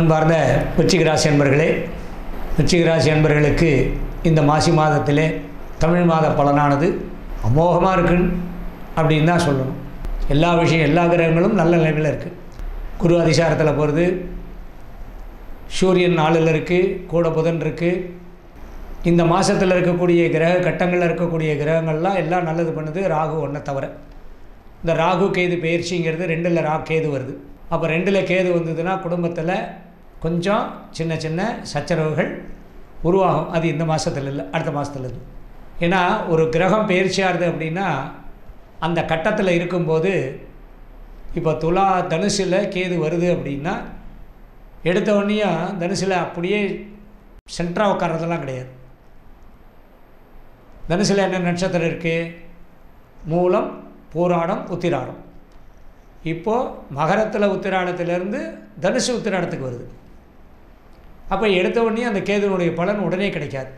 அன்பார்ந்த விருச்சிக அன்பர்களே விருச்சிக அன்பர்களுக்கு இந்த மாசி மாதத்திலே தமிழ் மாத பலனானது அமோகமாக இருக்குன்னு அப்படின்னு தான் சொல்லணும். எல்லா விஷயம் எல்லா கிரகங்களும் நல்ல நிலைமையில் இருக்குது குரு அதிசாரத்தில் போகிறது சூரியன் நாளில் இருக்குது கூட புதன் இருக்குது இந்த மாதத்தில் இருக்கக்கூடிய கிரக கட்டங்களில் இருக்கக்கூடிய கிரகங்கள்லாம் எல்லாம் நல்லது பண்ணுது ராகு ஒன்றை தவிர. இந்த ராகு கேது பயிற்சிங்கிறது ரெண்டில் ரா கேது வருது. அப்போ ரெண்டில் கேது வந்ததுன்னா குடும்பத்தில் கொஞ்சம் சின்ன சின்ன சச்சரவுகள் உருவாகும். அது இந்த மாதத்தில் இல்லை அடுத்த மாதத்துல இருந்து ஏன்னா ஒரு கிரகம் பயிற்சியாகுது அப்படின்னா அந்த கட்டத்தில் இருக்கும்போது இப்போ துலா தனுசில் கேது வருது அப்படின்னா எடுத்த உடனேயும் தனுசில் அப்படியே சென்டராக உட்கார்றதெல்லாம் கிடையாது. தனுசில் என்ன நட்சத்திரம் இருக்குது மூலம் போராடம் உத்திராடம். இப்போது மகரத்தில் உத்திராடத்திலேருந்து தனுசு உத்திராடத்துக்கு வருது. அப்போ எடுத்த உடனே அந்த கேதுனுடைய பலன் உடனே கிடைக்காது.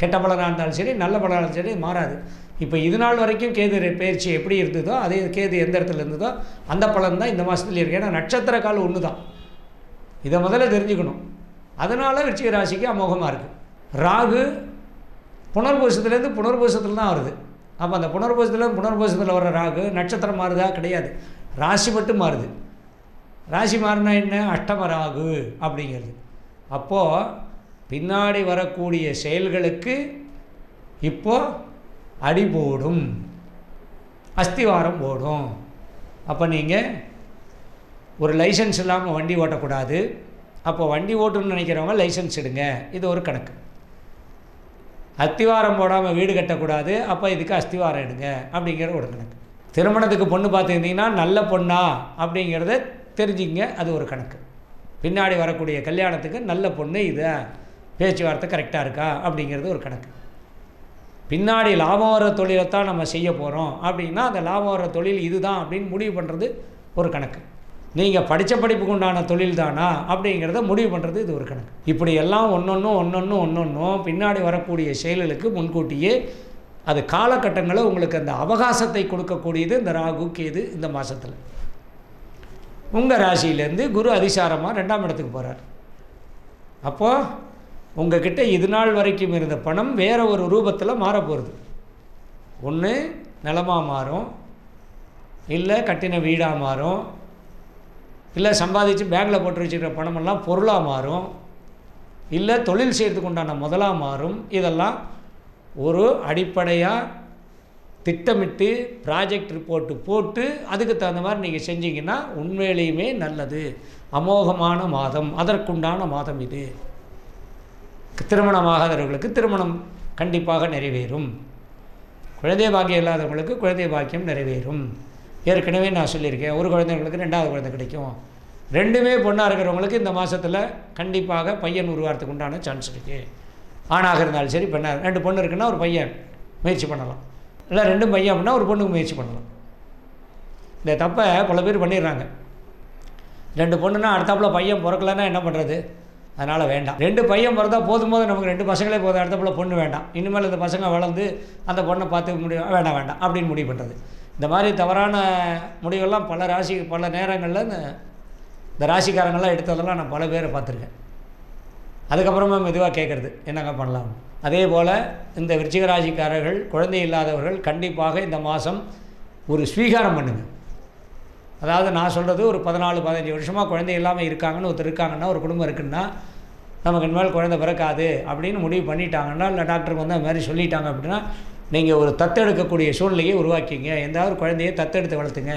கெட்ட பலனாக இருந்தாலும் சரி நல்ல பலனாக இருந்தாலும் சரி மாறாது. இப்போ இது நாள் வரைக்கும் கேது பயிற்சி எப்படி இருந்ததோ அதே கேது எந்த இடத்துல இருந்ததோ அந்த பலன் தான் இந்த மாதத்துல இருக்குது ஏன்னா நட்சத்திர கால் ஒன்று தான் இதை முதல்ல தெரிஞ்சுக்கணும். அதனால் விருச்சிக ராசிக்கு அமோகமாக இருக்குது ராகு புனர்பூசத்துலேருந்து புனர்பூசத்தில் தான் வருது. அப்போ அந்த புனர்பூசத்தில் புனர்பூசத்தில் வர ராகு நட்சத்திரம் மாறுதா? கிடையாது. ராசி மட்டும் மாறுது. ராசி மாறினா என்ன? அஷ்டம ராகு அப்படிங்கிறது. அப்போது பின்னாடி வரக்கூடிய செயல்களுக்கு இப்போ அடி போடும். அஸ்திவாரம் போடும். அப்போ நீங்கள் ஒரு லைசன்ஸ் இல்லாமல் வண்டி ஓட்டக்கூடாது. அப்போ வண்டி ஓட்டணும்னு நினைக்கிறவங்க லைசன்ஸ் எடுங்க. இது ஒரு கணக்கு. அஸ்திவாரம் போடாமல் வீடு கட்டக்கூடாது. அப்போ இதுக்கு அஸ்திவாரம் எடுங்க அப்படிங்கிற ஒரு கணக்கு. திருமணத்துக்கு பொண்ணு பார்த்துருந்தீங்கன்னா நல்ல பொண்ணா அப்படிங்கிறத தெரிஞ்சுங்க அது ஒரு கணக்கு. பின்னாடி வரக்கூடிய கல்யாணத்துக்கு நல்ல பொண்ணு இது. பேச்சுவார்த்தை கரெக்டாக இருக்கா? அப்படிங்கிறது ஒரு கணக்கு. பின்னாடி லாபம் வர தொழிலை தான் நம்ம செய்ய போகிறோம் அப்படின்னா அந்த லாபம் வர தொழில் இதுதான் அப்படின்னு முடிவு பண்ணுறது ஒரு கணக்கு. நீங்கள் படித்த படிப்புக்கு உண்டான தொழில் தானா அப்படிங்கிறத முடிவு பண்ணுறது இது ஒரு கணக்கு. இப்படி எல்லாம் ஒன்றொன்றும் ஒன்றொன்றும் ஒன்றொன்றும் பின்னாடி வரக்கூடிய செயல்களுக்கு முன்கூட்டியே அது காலகட்டங்களில் உங்களுக்கு அந்த அவகாசத்தை கொடுக்கக்கூடியது இந்த ராகு கேது இந்த மாதத்தில் உங்கள் ராசியிலேருந்து குரு அதிசாரமாக ரெண்டாம் இடத்துக்கு போகிறார் அப்போது உங்ககிட்ட இது நாள் வரைக்கும் இருந்த பணம் வேறு ஒரு ரூபத்தில் மாறப்போகிறது ஒன்று நிலமாக மாறும். இல்லை கட்டின வீடாக மாறும். இல்லை சம்பாதிச்சு பேங்கில் போட்டு வச்சுக்கிற பணமெல்லாம் பொருளாக மாறும். இல்லை தொழில் செய்கிறதுக்கு உண்டான முதலாக மாறும். இதெல்லாம் ஒரு அடிப்படையாக திட்டமிட்டு ப்ராஜெக்ட் ரிப்போர்ட்டு போட்டு அதுக்கு தகுந்த மாதிரி நீங்கள் செஞ்சீங்கன்னா உண்மையிலேயுமே நல்லது. அமோகமான மாதம். அதற்குண்டான மாதம் இது. திருமணமாகாதவர்களுக்கு திருமணம் கண்டிப்பாக நிறைவேறும். குழந்தை பாக்கியம் இல்லாதவங்களுக்கு குழந்தை பாக்கியம் நிறைவேறும். ஏற்கனவே நான் சொல்லியிருக்கேன் ஒரு குழந்தைங்களுக்கு ரெண்டாவது குழந்தை கிடைக்கும். ரெண்டுமே பொண்ணாக இருக்கிறவங்களுக்கு இந்த மாதத்தில் கண்டிப்பாக பையன் உருவாரத்துக்கு உண்டான சான்ஸ் இருக்குது ஆணாக இருந்தாலும் சரி பெண்ணாக ரெண்டு பொண்ணு இருக்குன்னா ஒரு பையன் முயற்சி பண்ணலாம். இல்லை ரெண்டும் பையன் அப்படின்னா ஒரு பொண்ணுக்கு முயற்சி பண்ணலாம் இந்த தப்பை பல பேர் பண்ணிடுறாங்க. ரெண்டு பொண்ணுன்னா அடுத்தாப்புல பையன் பிறக்கலன்னா என்ன பண்ணுறது அதனால் வேண்டாம். ரெண்டு பையன் பிறந்தா போதும் போது நமக்கு ரெண்டு பசங்களே போதும். அடுத்தப்பில் பொண்ணு வேண்டாம். இனிமேல் இந்த பசங்க வளர்ந்து அந்த பொண்ணை பார்த்து முடியும் வேண்டாம் வேண்டாம் அப்படின்னு முடிவு பண்ணுறது இந்த மாதிரி தவறான முடிவெல்லாம் பல ராசி பல நேரங்களில் இந்த இந்த ராசிக்காரங்கள்லாம் எடுத்ததெல்லாம் நான் பல பேரை பார்த்துருக்கேன். அதுக்கப்புறமா மெதுவாக கேட்குறது. என்னங்க பண்ணலாம்? அதே போல் இந்த விருச்சிகராசிக்காரர்கள் குழந்தை இல்லாதவர்கள் கண்டிப்பாக இந்த மாதம் ஒரு ஸ்வீகாரம் பண்ணுங்கள் அதாவது நான் சொல்கிறது ஒரு பதினாலு பதினஞ்சு வருஷமாக குழந்தை இல்லாமல் இருக்காங்கன்னு ஒருத்தர் இருக்காங்கன்னா ஒரு குடும்பம் இருக்குன்னா நமக்கு இனிமேல் குழந்தை பிறக்காது அப்படின்னு முடிவு பண்ணிட்டாங்கன்னா இல்லை டாக்டருக்கு வந்து அது மாதிரி சொல்லிட்டாங்க அப்படின்னா நீங்கள் ஒரு தத்தெடுக்கக்கூடிய சூழ்நிலையை உருவாக்கிங்க. எந்த ஒரு குழந்தையை தத்தெடுத்து வளர்த்துங்க.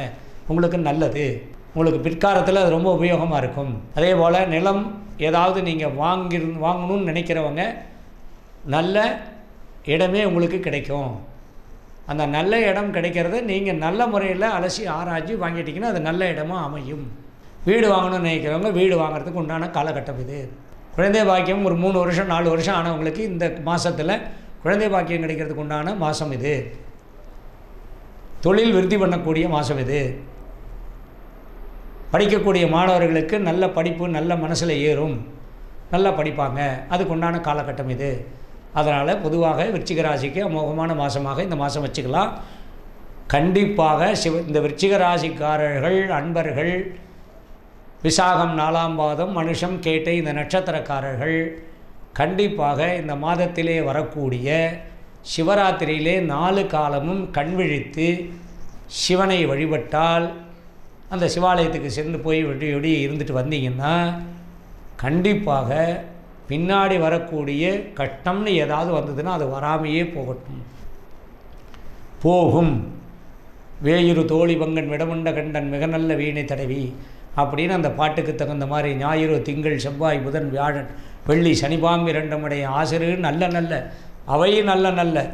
உங்களுக்கு நல்லது. உங்களுக்கு பிற்காலத்தில் அது ரொம்ப உபயோகமாக இருக்கும். அதே போல் நிலம் ஏதாவது நீங்கள் வாங்கி வாங்கணும்னு நினைக்கிறவங்க நல்ல இடமே உங்களுக்கு கிடைக்கும். அந்த நல்ல இடம் கிடைக்கிறத நீங்கள் நல்ல முறையில் அலசி ஆராய்ச்சி வாங்கிட்டீங்கன்னா அது நல்ல இடமா அமையும். வீடு வாங்கணும்னு நினைக்கிறவங்க வீடு வாங்குறதுக்கு உண்டான காலகட்டம் இது. குழந்தை பாக்கியம் ஒரு மூணு வருஷம் நாலு வருஷம் ஆனவங்களுக்கு இந்த மாதத்தில் குழந்தை பாக்கியம் கிடைக்கிறதுக்கு உண்டான மாதம் இது. தொழில் விருத்தி பண்ணக்கூடிய மாதம் இது. படிக்கக்கூடிய மாணவர்களுக்கு நல்ல படிப்பு நல்ல மனசில் ஏறும். நல்லா படிப்பாங்க. அதுக்கு உண்டான காலகட்டம் இது. அதனால் பொதுவாக விருச்சிக ராசிக்கு அமோகமான மாதமாக இந்த மாதம் வச்சுக்கலாம். கண்டிப்பாக சிவ இந்த விருச்சிக ராசிக்காரர்கள் அன்பர்கள் விசாகம் நாலாம் பாதம் மனுஷம் கேட்டை இந்த நட்சத்திரக்காரர்கள் கண்டிப்பாக இந்த மாதத்திலே வரக்கூடிய சிவராத்திரியிலே நாலு காலமும் கண் விழித்து சிவனை வழிபட்டால் அந்த சிவாலயத்துக்கு சென்று போய் விடிய விடிய இருந்துட்டு வந்தீங்கன்னா கண்டிப்பாக பின்னாடி வரக்கூடிய கட்டம்னு ஏதாவது வந்ததுன்னா அது வராமையே போகட்டும். போகும். வேயிறு தோழி பங்கன் விடமுண்ட கண்டன் மிக நல்ல வீணை தடவி. அப்படின்னு அந்த பாட்டுக்கு தகுந்த மாதிரி ஞாயிறு திங்கள் செவ்வாய் புதன் வியாழன் வெள்ளி சனிபாம்பு இரண்டமுடைய ஆசிரியர் நல்ல நல்ல. அவை நல்ல நல்ல.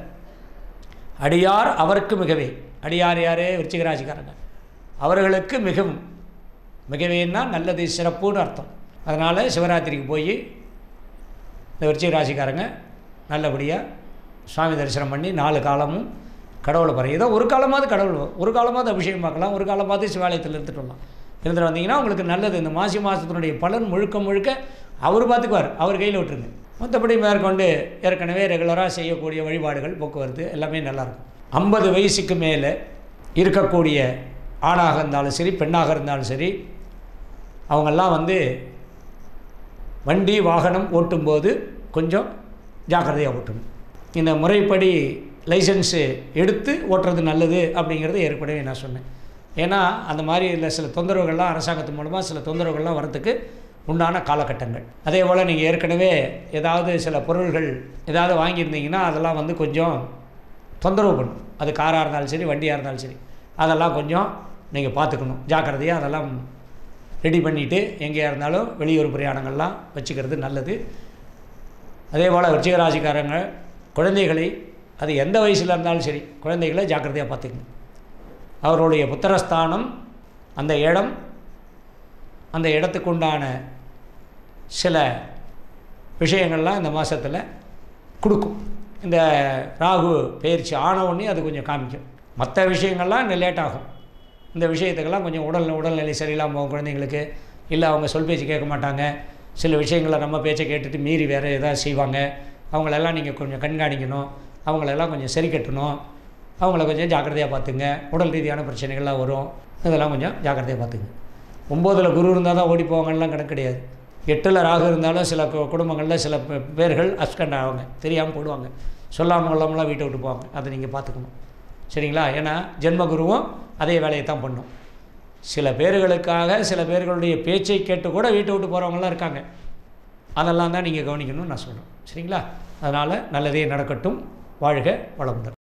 அடியார் அவருக்கு மிகவே. அடியார் யாரே? விருச்சிகராசிக்காரங்க. அவர்களுக்கு மிகவும். மிகவேன்னா நல்லது சிறப்புன்னு அர்த்தம். அதனால் சிவராத்திரிக்கு போய் இந்த விருச்சிக ராசிக்காரங்க நல்லபடியாக சுவாமி தரிசனம் பண்ணி நாலு காலமும் கடவுளை பாரு. ஏதோ ஒரு காலமாவது கடவுள் ஒரு காலமாவது அபிஷேகம் பார்க்கலாம் ஒரு காலமாவது சிவாலயத்தில் இருந்துட்டு வரலாம். இருந்துட்டு வந்தீங்கன்னா உங்களுக்கு நல்லது. இந்த மாசி மாதத்தினுடைய பலன் முழுக்க முழுக்க அவர் பார்த்துக்குவார் அவர் கையில் விட்டுருங்க. மற்றபடி மேற்கொண்டு ஏற்கனவே ரெகுலராக செய்யக்கூடிய வழிபாடுகள் போக்குவரத்து எல்லாமே நல்லாயிருக்கும். ஐம்பது வயசுக்கு மேலே இருக்கக்கூடிய ஆணாக இருந்தாலும் சரி பெண்ணாக இருந்தாலும் சரி அவங்கெல்லாம் வந்து வண்டி வாகனம் ஓட்டும்போது கொஞ்சம் ஜாக்கிரதையாக ஓட்டணும். இந்த முறைப்படி லைசன்ஸு எடுத்து ஓட்டுறது நல்லது அப்படிங்கிறது ஏற்கனவே நான் சொன்னேன். ஏன்னா அந்த மாதிரி இல்லை சில தொந்தரவுகள்லாம் அரசாங்கத்து மூலமாக சில தொந்தரவுகள்லாம் வரத்துக்கு உண்டான காலகட்டங்கள். அதே போல் நீங்கள் ஏற்கனவே ஏதாவது சில பொருள்கள் ஏதாவது வாங்கியிருந்தீங்கன்னா அதெல்லாம் வந்து கொஞ்சம் தொந்தரவு பண்ணும். அது காராக இருந்தாலும் சரி வண்டியாக இருந்தாலும் சரி அதெல்லாம் கொஞ்சம் நீங்கள் பார்த்துக்கணும். ஜாக்கிரதையாக அதெல்லாம் ரெடி பண்ணிவிட்டு எங்கேயா இருந்தாலும் வெளியூர் பிரயாணங்கள்லாம் வச்சுக்கிறது நல்லது. அதே போல் விருச்சிகராசிக்காரங்க குழந்தைகளை அது எந்த வயசில் இருந்தாலும் சரி குழந்தைகளை ஜாக்கிரதையாக பார்த்துக்கணும் அவருடைய புத்திரஸ்தானம் அந்த இடம் அந்த இடத்துக்கு உண்டான சில விஷயங்கள்லாம் இந்த மாதத்தில் கொடுக்கும். இந்த ராகு பயிற்சி ஆன உடனே அது கொஞ்சம் காமிக்கும். மற்ற விஷயங்கள்லாம் இன்னும் லேட் ஆகும். இந்த விஷயத்துக்கெல்லாம் கொஞ்சம் உடல் உடல்நிலை சரியில்லாமல் போகும் குழந்தைங்களுக்கு. இல்லை அவங்க சொல் பேச்சு கேட்க மாட்டாங்க. சில விஷயங்களை நம்ம பேச்சை கேட்டுட்டு மீறி வேறு எதாவது செய்வாங்க. அவங்களெல்லாம் நீங்கள் கொஞ்சம் கண்காணிக்கணும். அவங்களெல்லாம் கொஞ்சம் சரி கட்டணும். அவங்கள கொஞ்சம் ஜாக்கிரதையாக பார்த்துங்க. உடல் ரீதியான பிரச்சனைகள்லாம் வரும். இதெல்லாம் கொஞ்சம் ஜாக்கிரதையாக பார்த்துங்க. ஒம்போதில் குரு இருந்தால் தான் ஓடி போவாங்கலாம் கணக்கு கிடையாது. எட்டில் ராகு இருந்தாலும் சில கு- குடும்பங்களில் சில பேர்கள் அஸ்கண்ட் ஆவாங்க. தெரியாமல் போடுவாங்க. சொல்லாமல் கொள்ளாமலாம் வீட்டை விட்டு போவாங்க. அதை நீங்கள் பார்த்துக்கணும். சரிங்களா? ஏன்னா ஜென்ம குருவும் அதே வேலையை தான் பண்ணும். சில பேர்களுக்காக சில பேர்களுடைய பேச்சை கேட்டு கூட வீட்டை விட்டு போகிறவங்களாம் இருக்காங்க. அதெல்லாம் தான் நீங்கள் கவனிக்கணும்னு நான் சொல்கிறேன் சரிங்களா? அதனால் நல்லதே நடக்கட்டும். வாழ்க வளமுடன்.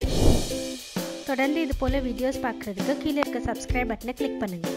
தொடர்ந்து இது போல் வீடியோஸ் பார்க்குறதுக்கு கீழே இருக்க சப்ஸ்கிரைப் பட்டனை கிளிக் பண்ணுங்கள்